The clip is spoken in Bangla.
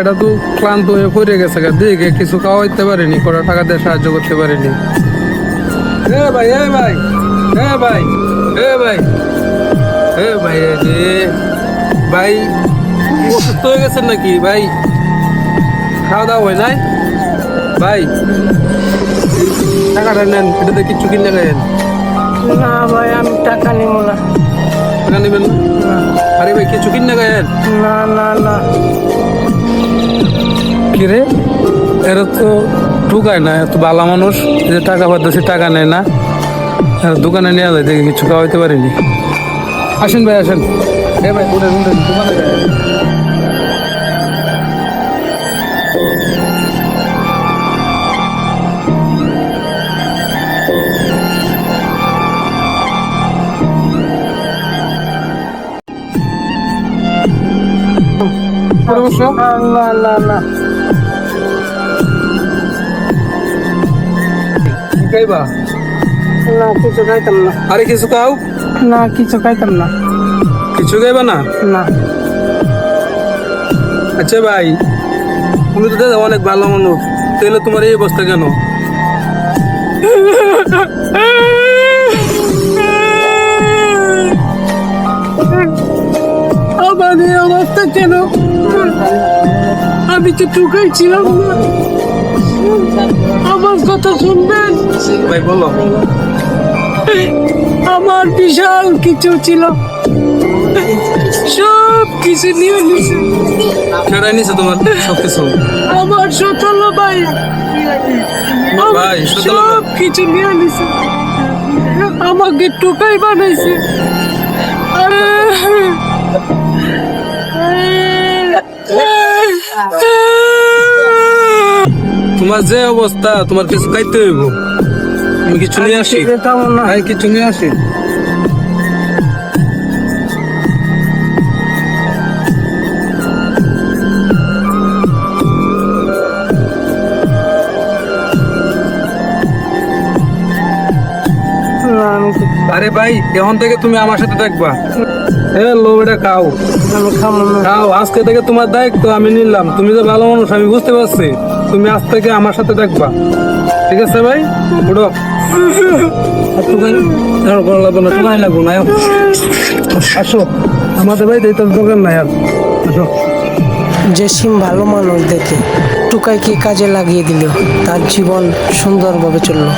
এটা তো ক্লান্ত হয়ে পড়ে গেছে গা। দেখে, কিছু খাওয়াইতে পারিনি, কটা টাকা দিয়ে সাহায্য করতে পারিনি। এ ভাই এ ভাই এ ভাই এ ভাই এ ভাই যে ভাই, অসুস্থ হয়ে গেছেন নাকি? ভাই, খাওয়া দাওয়া নাই? ভাই, টাকাটা নেন এটাতে কিচ্ছু কিনে গেলেন। না ভাই, আমি টাকা নিব না। টাকা নেবেন? আরে ভাই কিছু কিনে গেলেন না না না। কিরে এরা তো ঠুকায় না এত ভালো মানুষ। যে টাকা পাচ্ছে টাকা নেয় না। আর দোকানে নিয়ে যায় দেখে কিছু খাওয়াইতে পারিনি। আসেন ভাই আসেন। এ ভাই উঠেন উঠেন দোকানে বসো। না না না না। কি খাইবা? না কিছু খাইতাম না। আরে কিছু খাও। না কিছু খাইতাম না। কিছু খাইবা না? না। আচ্ছা ভাই তুমি তো দাদা অনেক ভালো মানুষ। তাহলে তোমার এই অবস্থা কেন? অবস্থা কেন? আমি তো টুকাই ছিলাম না। আমার কথা শুনবেন? ভাই বলো। আমার বিশাল কিছু ছিল। সব কিছু নিয়ে নিছে। নিছে তোমার সব কিছু আমার সতল ভাই। ভাই। সব কিছু নিয়ে নিছে। আমাকে টুকাই বানাইছে। আরে। তোমার যে অবস্থা তোমার কিছু খাইতে হইব? আমি কিছু নিয়ে আসি? ভাই কিছু নিয়ে আসি? আরে ভাই এখন থেকে তুমি আমার সাথে থাকবা। এ লো এটা খাও খাও আজকে থেকে তোমার দায়িত্ব আমি নিলাম। তুমি যে ভালো মানুষ আমি বুঝতে পারছি। তুমি আজ থেকে আমার সাথে দেখবা। ঠিক আছে ভাই? উঠো। আর না, তোমায় লাগবো আসো। আমাদের ভাই ভালো মানুষ দেখে টুকাইকে কাজে লাগিয়ে দিল? তার জীবন সুন্দরভাবে চলল।